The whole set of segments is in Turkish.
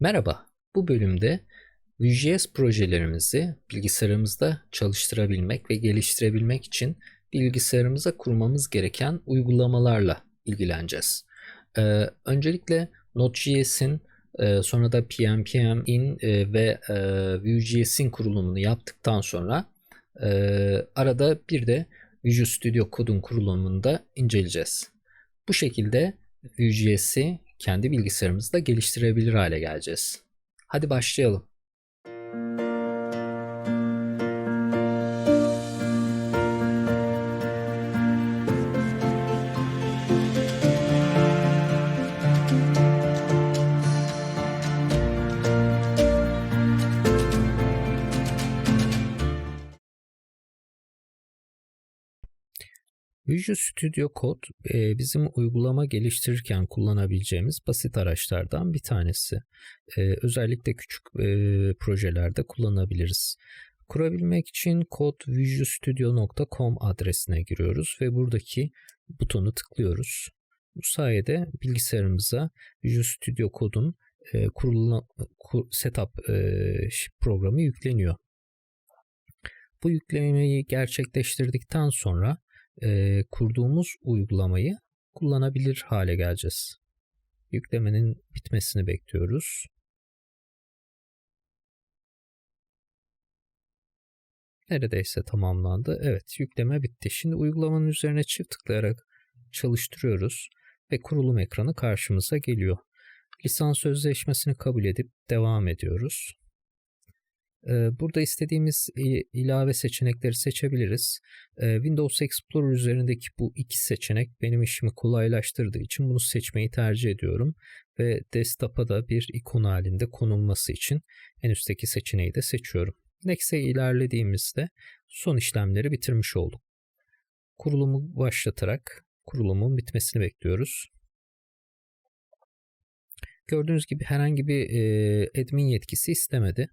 Merhaba, bu bölümde Vue.js projelerimizi bilgisayarımızda çalıştırabilmek ve geliştirebilmek için bilgisayarımıza kurmamız gereken uygulamalarla ilgileneceğiz. Ee, öncelikle Node.js'in e, sonra da PNPM in e, ve e, Vue.js'in kurulumunu yaptıktan sonra e, arada bir de Visual Studio Code'un kurulumunu da inceleyeceğiz. Bu şekilde Vue.js'i kendi bilgisayarımızda geliştirebilir hale geleceğiz. Hadi başlayalım. Visual Studio Code e, bizim uygulama geliştirirken kullanabileceğimiz basit araçlardan bir tanesi. E, özellikle küçük e, projelerde kullanabiliriz. Kurabilmek için codevisualstudio.com adresine giriyoruz ve buradaki butonu tıklıyoruz. Bu sayede bilgisayarımıza Visual Studio Code'un setup programı yükleniyor. Bu yüklemeyi gerçekleştirdikten sonra e, kurduğumuz uygulamayı kullanabilir hale geleceğiz. Yüklemenin bitmesini bekliyoruz. Neredeyse tamamlandı. Evet yükleme bitti. Şimdi uygulamanın üzerine çift tıklayarak çalıştırıyoruz ve kurulum ekranı karşımıza geliyor. Lisans sözleşmesini kabul edip devam ediyoruz. Burada istediğimiz ilave seçenekleri seçebiliriz. Windows Explorer üzerindeki bu iki seçenek benim işimi kolaylaştırdığı için bunu seçmeyi tercih ediyorum. Ve desktop'a da bir ikon halinde konulması için en üstteki seçeneği de seçiyorum. Next'e ilerlediğimizde son işlemleri bitirmiş olduk. Kurulumu başlatarak kurulumun bitmesini bekliyoruz. Gördüğünüz gibi herhangi bir admin yetkisi istemedi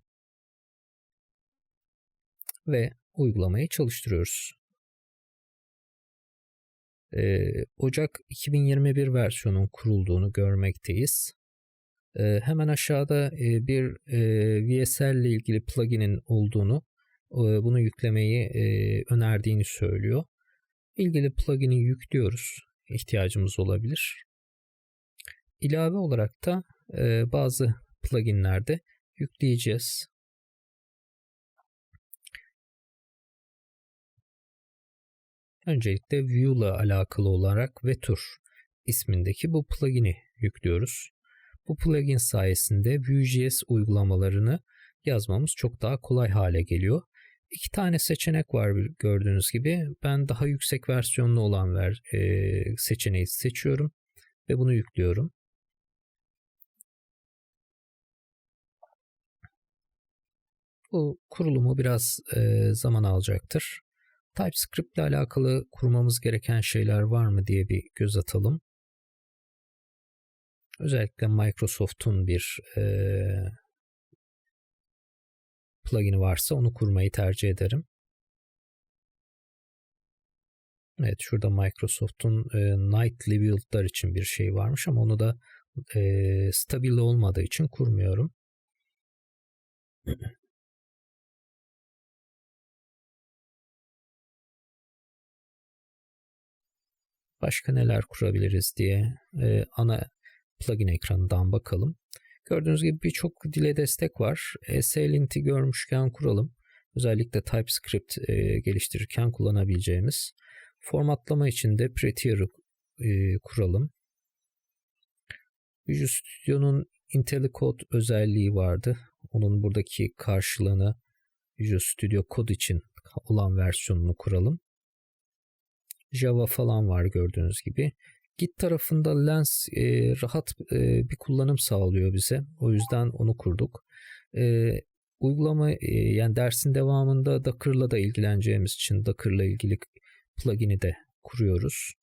ve uygulamayı çalıştırıyoruz. Ee, Ocak 2021 versiyonun kurulduğunu görmekteyiz. Ee, hemen aşağıda e, bir e, VSL ile ilgili plugin'in olduğunu, e, bunu yüklemeyi e, önerdiğini söylüyor. İlgili plugin'i yüklüyoruz. İhtiyacımız olabilir. İlave olarak da e, bazı pluginlerde yükleyeceğiz. Öncelikle Vue ile alakalı olarak Vetur ismindeki bu plugin'i yüklüyoruz. Bu plugin sayesinde Vue.js uygulamalarını yazmamız çok daha kolay hale geliyor. İki tane seçenek var gördüğünüz gibi. Ben daha yüksek versiyonlu olan ver, e, seçeneği seçiyorum ve bunu yüklüyorum. Bu kurulumu biraz e, zaman alacaktır. TypeScript ile alakalı kurmamız gereken şeyler var mı diye bir göz atalım. Özellikle Microsoft'un bir e, plugin'i varsa onu kurmayı tercih ederim. Evet şurada Microsoft'un e, Nightly Build'lar için bir şey varmış ama onu da e, stabil olmadığı için kurmuyorum. Başka neler kurabiliriz diye e, ana plugin ekranından bakalım. Gördüğünüz gibi birçok dile destek var. ESLint'i görmüşken kuralım. Özellikle TypeScript e, geliştirirken kullanabileceğimiz. Formatlama için de Prettier'ı e, kuralım. Visual Studio'nun IntelliCode özelliği vardı. Onun buradaki karşılığını Visual Studio Code için olan versiyonunu kuralım. Java falan var gördüğünüz gibi. Git tarafında Lens e, rahat e, bir kullanım sağlıyor bize. O yüzden onu kurduk. E, uygulama e, yani dersin devamında Docker'la da ilgileneceğimiz için Docker'la ilgili plugin'i de kuruyoruz.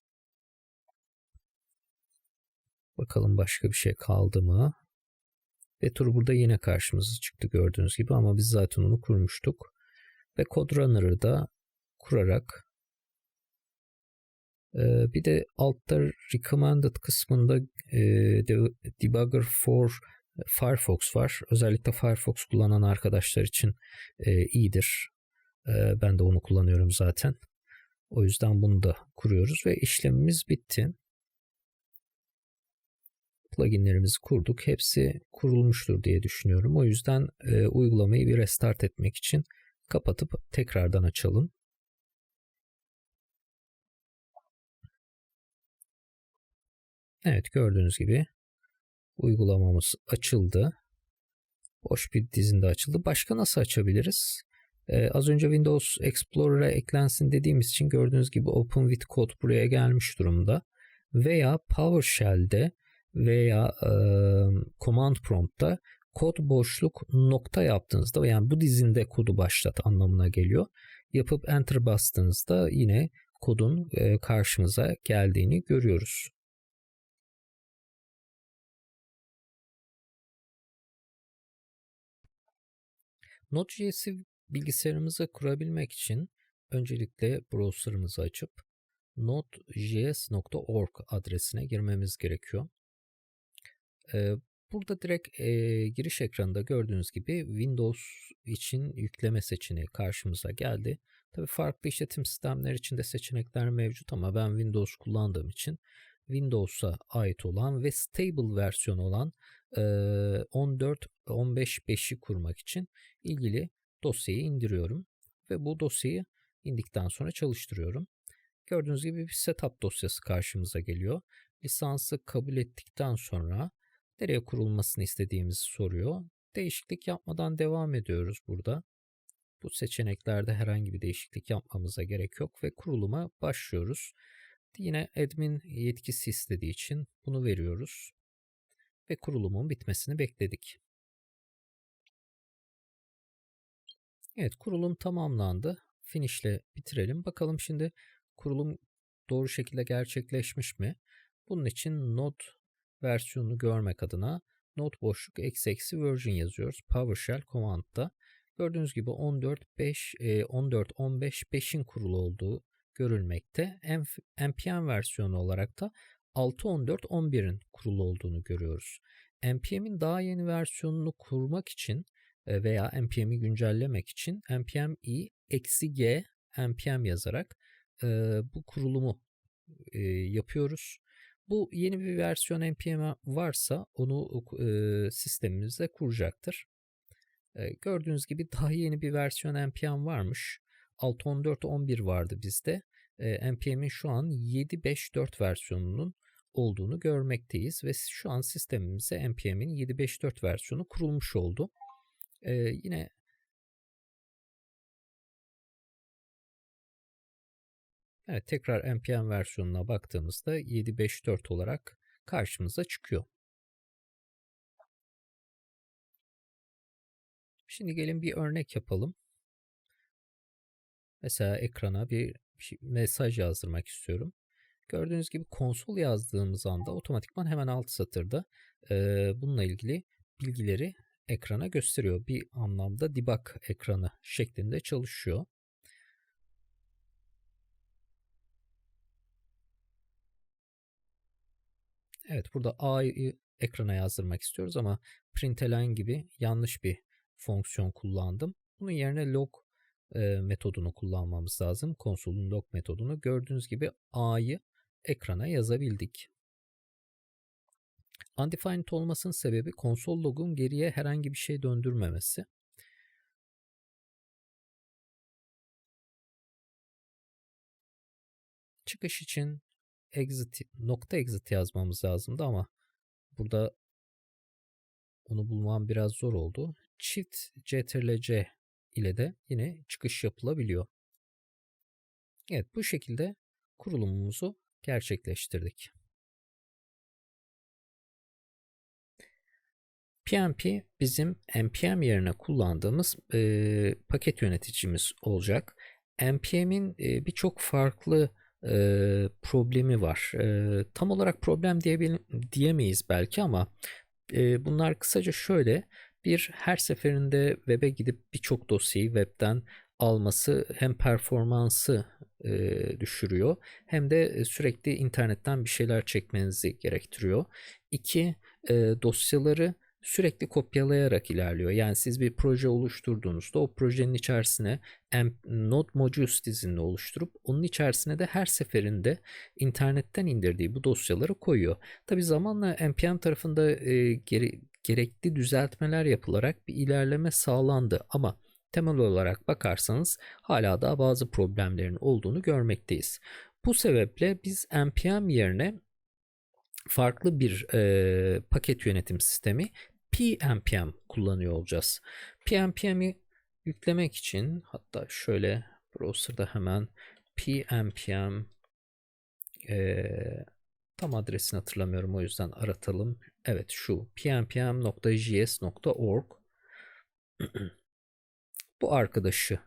Bakalım başka bir şey kaldı mı? Vetur burada yine karşımıza çıktı gördüğünüz gibi ama biz zaten onu kurmuştuk. Ve CodeRunner'ı da kurarak bir de altta recommended kısmında e, debugger for Firefox var. Özellikle Firefox kullanan arkadaşlar için e, iyidir. E, ben de onu kullanıyorum zaten. O yüzden bunu da kuruyoruz ve işlemimiz bitti. Pluginlerimizi kurduk. Hepsi kurulmuştur diye düşünüyorum. O yüzden e, uygulamayı bir restart etmek için kapatıp tekrardan açalım. Evet gördüğünüz gibi uygulamamız açıldı. Boş bir dizinde açıldı. Başka nasıl açabiliriz? Ee, az önce Windows Explorer'a eklensin dediğimiz için gördüğünüz gibi Open with Code buraya gelmiş durumda. Veya PowerShell'de veya e, Command Prompt'ta kod boşluk nokta yaptığınızda yani bu dizinde kodu başlat anlamına geliyor. Yapıp Enter bastığınızda yine kodun e, karşımıza geldiğini görüyoruz. Node.js'i bilgisayarımıza kurabilmek için öncelikle browser'ımızı açıp node.js.org adresine girmemiz gerekiyor. Ee, burada direkt e, giriş ekranında gördüğünüz gibi Windows için yükleme seçeneği karşımıza geldi. Tabi farklı işletim sistemler için de seçenekler mevcut ama ben Windows kullandığım için Windows'a ait olan ve stable versiyon olan 14.15.5'i kurmak için ilgili dosyayı indiriyorum ve bu dosyayı indikten sonra çalıştırıyorum. Gördüğünüz gibi bir setup dosyası karşımıza geliyor. Lisansı kabul ettikten sonra nereye kurulmasını istediğimizi soruyor. Değişiklik yapmadan devam ediyoruz burada. Bu seçeneklerde herhangi bir değişiklik yapmamıza gerek yok ve kuruluma başlıyoruz. Yine admin yetkisi istediği için bunu veriyoruz ve kurulumun bitmesini bekledik. Evet kurulum tamamlandı. Finish ile bitirelim. Bakalım şimdi kurulum doğru şekilde gerçekleşmiş mi? Bunun için Node versiyonunu görmek adına Node boşluk eksi eksi version yazıyoruz. PowerShell command'da. Gördüğünüz gibi 14.5 14.15.5'in e, kurulu olduğu görülmekte. NPM versiyonu olarak da 6.14.11'in kurulu olduğunu görüyoruz. NPM'in daha yeni versiyonunu kurmak için e, veya npm'i güncellemek için npm i eksi g npm yazarak e, bu kurulumu e, yapıyoruz. Bu yeni bir versiyon npm varsa onu e, sistemimizde kuracaktır. E, gördüğünüz gibi daha yeni bir versiyon npm varmış. 6.14.11 vardı bizde. E, npm'in şu an 7.5.4 versiyonunun olduğunu görmekteyiz ve şu an sistemimize npm'in 7.5.4 versiyonu kurulmuş oldu. Ee, yine Evet tekrar npm versiyonuna baktığımızda 754 olarak karşımıza çıkıyor. Şimdi gelin bir örnek yapalım. Mesela ekrana bir mesaj yazdırmak istiyorum. Gördüğünüz gibi konsol yazdığımız anda otomatikman hemen alt satırda e, bununla ilgili bilgileri ekrana gösteriyor. Bir anlamda debug ekranı şeklinde çalışıyor. Evet burada A'yı ekrana yazdırmak istiyoruz ama println gibi yanlış bir fonksiyon kullandım. Bunun yerine log e, metodunu kullanmamız lazım. Konsolun log metodunu. Gördüğünüz gibi A'yı ekrana yazabildik. Undefined olmasının sebebi konsol logun geriye herhangi bir şey döndürmemesi. Çıkış için exit nokta exit yazmamız lazımdı ama burada onu bulmam biraz zor oldu. Çift ctrl-c ile de yine çıkış yapılabiliyor. Evet bu şekilde kurulumumuzu gerçekleştirdik. PNP bizim npm yerine kullandığımız e, paket yöneticimiz olacak. npm'in e, birçok farklı e, problemi var. E, tam olarak problem diyemeyiz belki ama e, bunlar kısaca şöyle. Bir her seferinde web'e gidip birçok dosyayı web'den alması hem performansı e, düşürüyor hem de sürekli internetten bir şeyler çekmenizi gerektiriyor. İki, e, dosyaları sürekli kopyalayarak ilerliyor. Yani siz bir proje oluşturduğunuzda o projenin içerisine node modules dizinini oluşturup onun içerisine de her seferinde internetten indirdiği bu dosyaları koyuyor. Tabi zamanla npm tarafında e, geri, gerekli düzeltmeler yapılarak bir ilerleme sağlandı ama temel olarak bakarsanız hala daha bazı problemlerin olduğunu görmekteyiz. Bu sebeple biz npm yerine farklı bir e, paket yönetim sistemi PNPM kullanıyor olacağız. PNPM'i yüklemek için hatta şöyle browser'da hemen PNPM e, tam adresini hatırlamıyorum o yüzden aratalım. Evet şu pnpm.js.org bu arkadaşı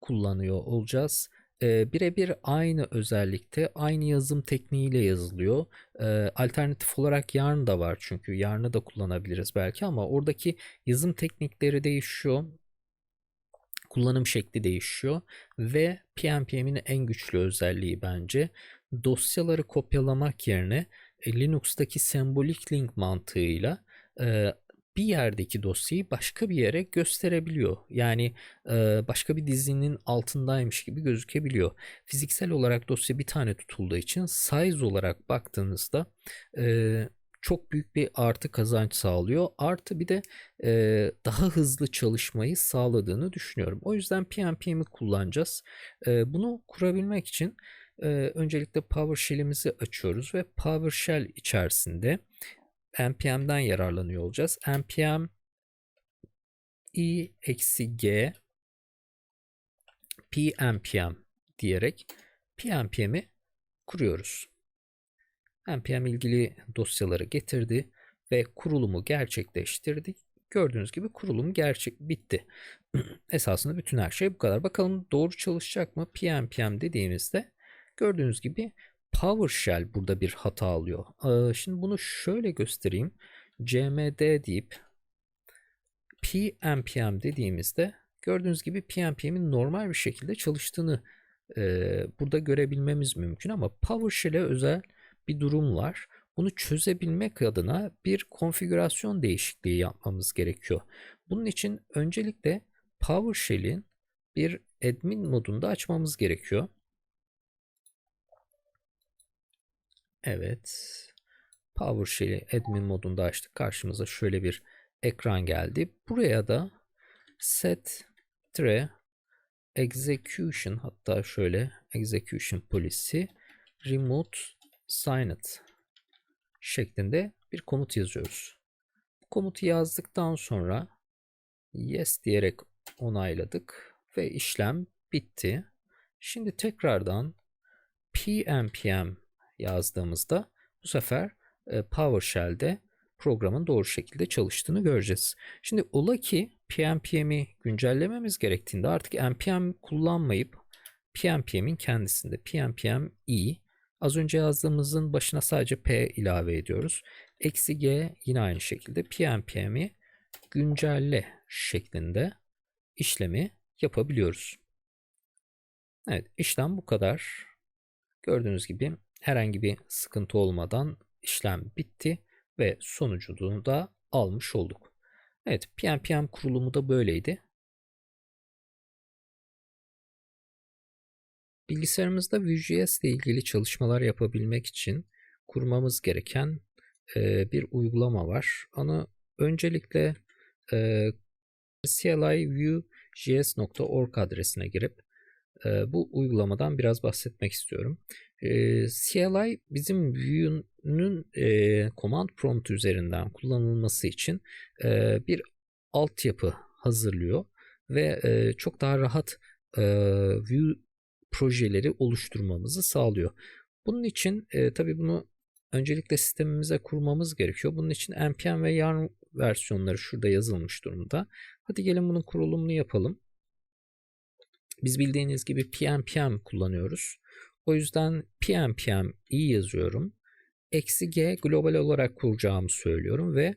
kullanıyor olacağız e, birebir aynı özellikte aynı yazım tekniğiyle yazılıyor. E, alternatif olarak yarn da var çünkü yarnı da kullanabiliriz belki ama oradaki yazım teknikleri değişiyor. Kullanım şekli değişiyor ve PNPM'in en güçlü özelliği bence dosyaları kopyalamak yerine Linux'taki sembolik link mantığıyla e, bir yerdeki dosyayı başka bir yere gösterebiliyor. Yani e, başka bir dizinin altındaymış gibi gözükebiliyor. Fiziksel olarak dosya bir tane tutulduğu için size olarak baktığınızda e, çok büyük bir artı kazanç sağlıyor. Artı bir de e, daha hızlı çalışmayı sağladığını düşünüyorum. O yüzden PNPM'i kullanacağız. E, bunu kurabilmek için e, öncelikle PowerShell'imizi açıyoruz ve PowerShell içerisinde npm'den yararlanıyor olacağız. npm i eksi g pnpm diyerek pnpm'i kuruyoruz. npm ilgili dosyaları getirdi ve kurulumu gerçekleştirdik. Gördüğünüz gibi kurulum gerçek bitti. Esasında bütün her şey bu kadar. Bakalım doğru çalışacak mı? pnpm dediğimizde gördüğünüz gibi PowerShell burada bir hata alıyor. Ee, şimdi bunu şöyle göstereyim. cmd deyip pnpm dediğimizde gördüğünüz gibi pnpm'in normal bir şekilde çalıştığını e, burada görebilmemiz mümkün ama PowerShell'e özel bir durum var. Bunu çözebilmek adına bir konfigürasyon değişikliği yapmamız gerekiyor. Bunun için öncelikle PowerShell'in bir admin modunda açmamız gerekiyor. Evet. PowerShell'i admin modunda açtık. Karşımıza şöyle bir ekran geldi. Buraya da set tre execution hatta şöyle execution policy remote signed şeklinde bir komut yazıyoruz. Bu komutu yazdıktan sonra yes diyerek onayladık ve işlem bitti. Şimdi tekrardan pnpm yazdığımızda bu sefer e, PowerShell'de programın doğru şekilde çalıştığını göreceğiz. Şimdi ola ki PNPM'i güncellememiz gerektiğinde artık npm kullanmayıp PNPM'in kendisinde PNPM i az önce yazdığımızın başına sadece p ilave ediyoruz. Eksi g yine aynı şekilde PNPM'i güncelle şeklinde işlemi yapabiliyoruz. Evet işlem bu kadar. Gördüğünüz gibi herhangi bir sıkıntı olmadan işlem bitti ve sonucunu da almış olduk. Evet PNPM kurulumu da böyleydi. Bilgisayarımızda Vue.js ile ilgili çalışmalar yapabilmek için kurmamız gereken e, bir uygulama var. Onu öncelikle e, cli.vue.js.org adresine girip bu uygulamadan biraz bahsetmek istiyorum. E, CLI bizim Vue'nun e, command prompt üzerinden kullanılması için e, bir altyapı hazırlıyor ve e, çok daha rahat Vue projeleri oluşturmamızı sağlıyor. Bunun için tabii bunu öncelikle sistemimize kurmamız gerekiyor. Bunun için npm ve yarn versiyonları şurada yazılmış durumda. Hadi gelin bunun kurulumunu yapalım. Biz bildiğiniz gibi pnpm kullanıyoruz. O yüzden pnpm i yazıyorum. Eksi g global olarak kuracağımı söylüyorum ve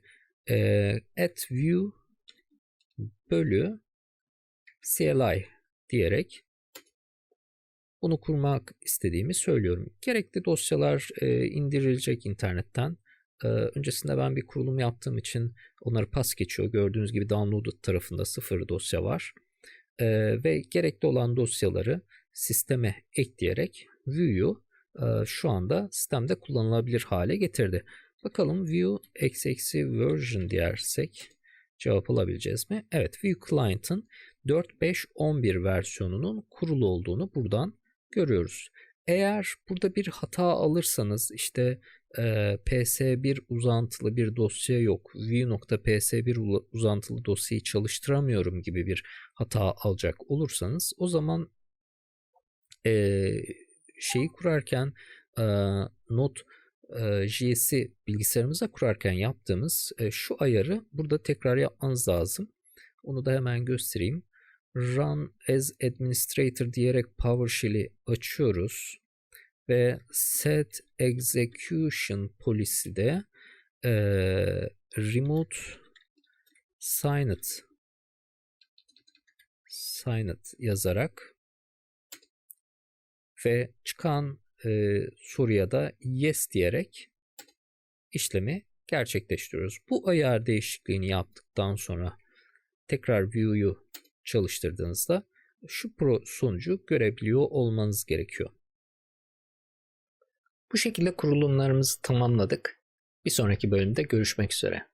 e, at view bölü CLI diyerek bunu kurmak istediğimi söylüyorum. Gerekli dosyalar e, indirilecek internetten. Ee, öncesinde ben bir kurulum yaptığım için onları pas geçiyor. Gördüğünüz gibi downloaded tarafında sıfır dosya var. Ee, ve gerekli olan dosyaları sisteme ekleyerek Vue'yu e, şu anda sistemde kullanılabilir hale getirdi. Bakalım Vue eksi version dersek cevap alabileceğiz mi? Evet Vue Client'ın 4.5.11 versiyonunun kurulu olduğunu buradan görüyoruz. Eğer burada bir hata alırsanız işte e, ps1 uzantılı bir dosya yok, vue.ps1 uzantılı dosyayı çalıştıramıyorum gibi bir hata alacak olursanız o zaman e, şeyi kurarken e, not e, bilgisayarımıza kurarken yaptığımız e, şu ayarı burada tekrar yapmanız lazım. Onu da hemen göstereyim. Run as administrator diyerek PowerShell'i açıyoruz ve set execution policy'de e, remote signed signed yazarak ve çıkan e, soruya da yes diyerek işlemi gerçekleştiriyoruz. Bu ayar değişikliğini yaptıktan sonra tekrar view'yu çalıştırdığınızda şu pro sonucu görebiliyor olmanız gerekiyor. Bu şekilde kurulumlarımızı tamamladık. Bir sonraki bölümde görüşmek üzere.